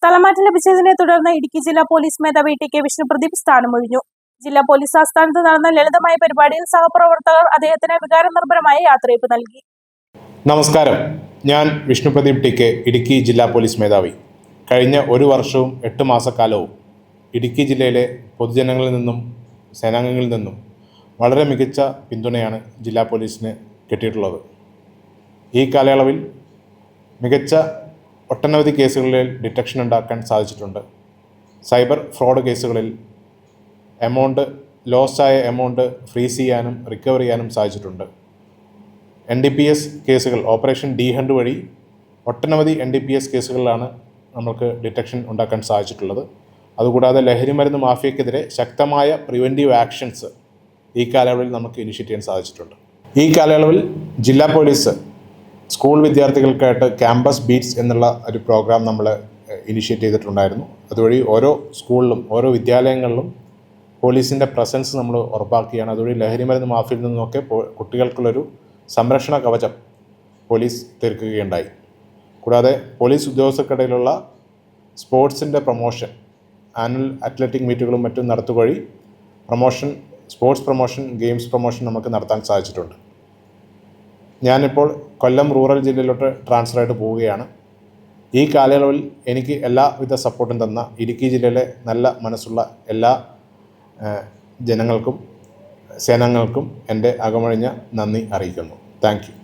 സ്ഥലമാറ്റം ലഭിച്ചതിനെ തുടർന്ന് ഇടുക്കി ജില്ലാ പോലീസ് മേധാവി ടി കെ വിഷ്ണുപ്രദീപ് സ്ഥാനമൊഴിഞ്ഞു. ജില്ലാ പോലീസ് ആസ്ഥാനത്ത് നടന്ന ലളിതമായ പരിപാടിയിൽ സഹപ്രവർത്തകർ അദ്ദേഹത്തിന് വികാരനിർഭരമായ യാത്രയപ്പ് നൽകി. നമസ്കാരം. ഞാൻ വിഷ്ണുപ്രദീപ് ടി കെ ഇടുക്കി ജില്ലാ പോലീസ് മേധാവി. കഴിഞ്ഞ ഒരു വർഷവും എട്ട് മാസക്കാലവും ഇടുക്കി ജില്ലയിലെ പൊതുജനങ്ങളിൽ നിന്നും സേനാംഗങ്ങളിൽ നിന്നും വളരെ മികച്ച പിന്തുണയാണ് ജില്ലാ പോലീസിന് കിട്ടിയിട്ടുള്ളത്. ഈ കാലയളവിൽ മികച്ച ഒട്ടനവധി കേസുകളിൽ ഡിറ്റക്ഷൻ ഉണ്ടാക്കാൻ സാധിച്ചിട്ടുണ്ട്. സൈബർ ഫ്രോഡ് കേസുകളിൽ എമൗണ്ട് ലോസ്റ്റായ എമൗണ്ട് ഫ്രീസ് ചെയ്യാനും റിക്കവർ ചെയ്യാനും സാധിച്ചിട്ടുണ്ട്. എൻ ഡി പി എസ് കേസുകൾ ഓപ്പറേഷൻ ഡി ഹണ്ട് വഴി ഒട്ടനവധി എൻ ഡി പി എസ് കേസുകളിലാണ് നമ്മൾക്ക് ഡിറ്റക്ഷൻ ഉണ്ടാക്കാൻ സാധിച്ചിട്ടുള്ളത്. അതുകൂടാതെ ലഹരിമരുന്ന് മാഫിയക്കെതിരെ ശക്തമായ പ്രിവെന്റീവ് ആക്ഷൻസ് ഈ കാലയളവിൽ നമുക്ക് ഇനിഷ്യേറ്റ് ചെയ്യാൻ സാധിച്ചിട്ടുണ്ട്. ഈ കാലയളവിൽ ജില്ലാ പോലീസ് സ്കൂൾ വിദ്യാർത്ഥികൾക്കായിട്ട് ക്യാമ്പസ് ബീറ്റ്സ് എന്നുള്ള ഒരു പ്രോഗ്രാം നമ്മൾ ഇനിഷ്യേറ്റ് ചെയ്തിട്ടുണ്ടായിരുന്നു. അതുവഴി ഓരോ സ്കൂളിലും ഓരോ വിദ്യാലയങ്ങളിലും പോലീസിന്റെ പ്രസൻസ് നമ്മൾ ഉറപ്പാക്കുകയാണ്. അതുവഴി ലഹരിമരുന്ന് മാഫിയിൽ നിന്നൊക്കെ കുട്ടികൾക്കുള്ളൊരു സംരക്ഷണ കവചം പോലീസ് തീർക്കുകയുണ്ടായി. കൂടാതെ പോലീസ് ഉദ്യോഗസ്ഥർക്കിടയിലുള്ള സ്പോർട്സിന്റെ പ്രൊമോഷൻ ആനുവൽ അത്ലറ്റിക് മീറ്റുകളും മറ്റും നടത്തുവഴി promotion sports promotion games promotion നമുക്ക് നടത്താൻ സാധിച്ചിട്ടുണ്ട്. ഞാനിപ്പോൾ കൊല്ലം റൂറൽ ജില്ലയിലോട്ട് ട്രാൻസ്ഫർ ആയിട്ട് പോവുകയാണ്. ഈ കാലയളവിൽ എനിക്ക് എല്ലാവിധ സപ്പോർട്ടും തന്ന ഇടുക്കി ജില്ലയിലെ നല്ല മനസ്സുള്ള എല്ലാ ജനങ്ങൾക്കും സേനാംഗങ്ങൾക്കും എന്റെ അകമഴിഞ്ഞ നന്ദി അറിയിക്കുന്നു. താങ്ക്